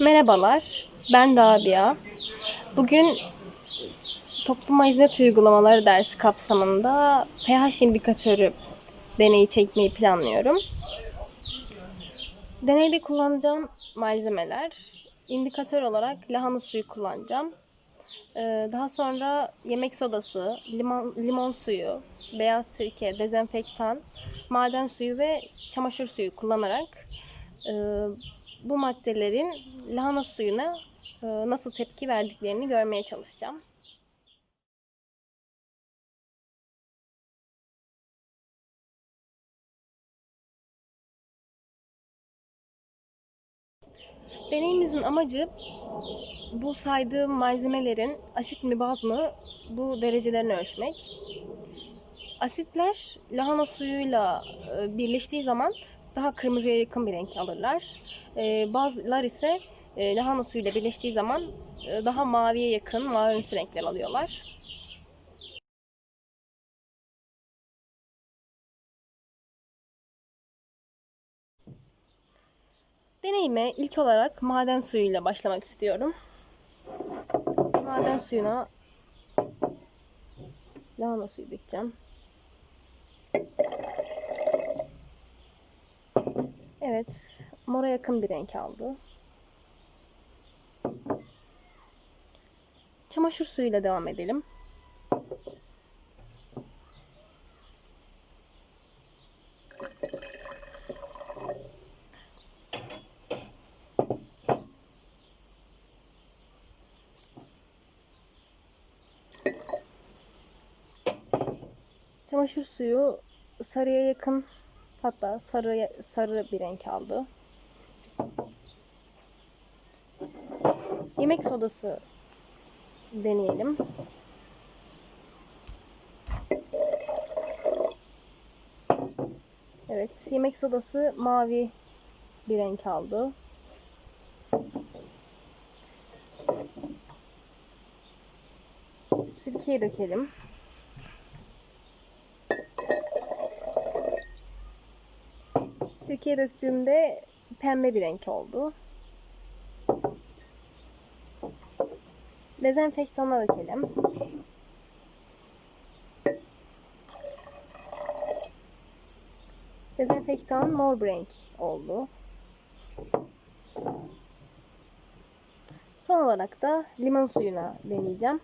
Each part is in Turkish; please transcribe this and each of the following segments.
Merhabalar, ben Rabia. Bugün topluma hizmet uygulamaları dersi kapsamında pH indikatörü deneyi çekmeyi planlıyorum. Deneyde kullanacağım malzemeler, indikatör olarak lahana suyu kullanacağım. Ee, Daha sonra yemek sodası, limon, limon suyu, beyaz sirke, dezenfektan, maden suyu ve çamaşır suyu kullanarak e, bu maddelerin lahana suyuna e, nasıl tepki verdiklerini görmeye çalışacağım. Deneyimizin amacı bu saydığım malzemelerin asit mi baz mı bu derecelerini ölçmek. Asitler lahana suyuyla e, birleştiği zaman daha kırmızıya yakın bir renk alırlar. E, bazılar ise e, lahana suyuyla birleştiği zaman e, daha maviye yakın mavimsi renkler alıyorlar. Deneyime ilk olarak maden suyuyla başlamak istiyorum. Maden suyuna lahana suyu dökeceğim. Evet, mora yakın bir renk aldı. Çamaşır suyuyla devam edelim. Çamaşır suyu sarıya yakın hatta sarı sarı bir renk aldı. Yemek sodası deneyelim. Evet, yemek sodası mavi bir renk aldı. Sirkeyi dökelim. Sirkeye döktüğümde pembe bir renk oldu. Dezenfektana dökelim. Dezenfektan mor bir renk oldu. Son olarak da limon suyuna deneyeceğim.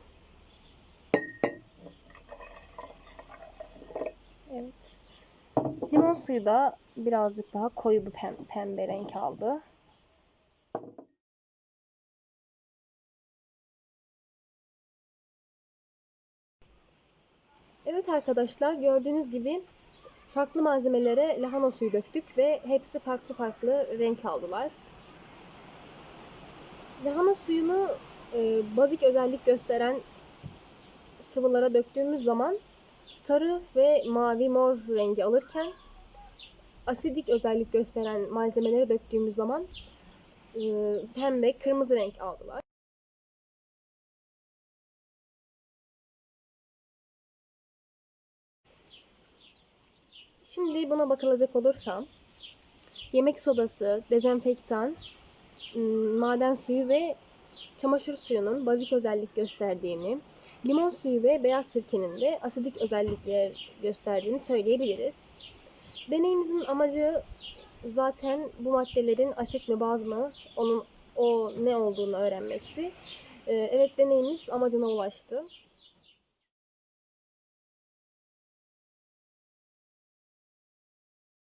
Evet. Limon suyu da birazcık daha koyu bir pem- pembe renk aldı. Evet arkadaşlar gördüğünüz gibi farklı malzemelere lahana suyu döktük ve hepsi farklı farklı renk aldılar. Lahana suyunu e, bazik özellik gösteren sıvılara döktüğümüz zaman sarı ve mavi mor rengi alırken asidik özellik gösteren malzemelere döktüğümüz zaman e, pembe, kırmızı renk aldılar. Şimdi buna bakılacak olursam yemek sodası, dezenfektan, ım, maden suyu ve çamaşır suyunun bazik özellik gösterdiğini, limon suyu ve beyaz sirkenin de asidik özellikler gösterdiğini söyleyebiliriz. Deneyimizin amacı zaten bu maddelerin asit mi baz mı onun o ne olduğunu öğrenmekti. Ee, Evet deneyimiz amacına ulaştı.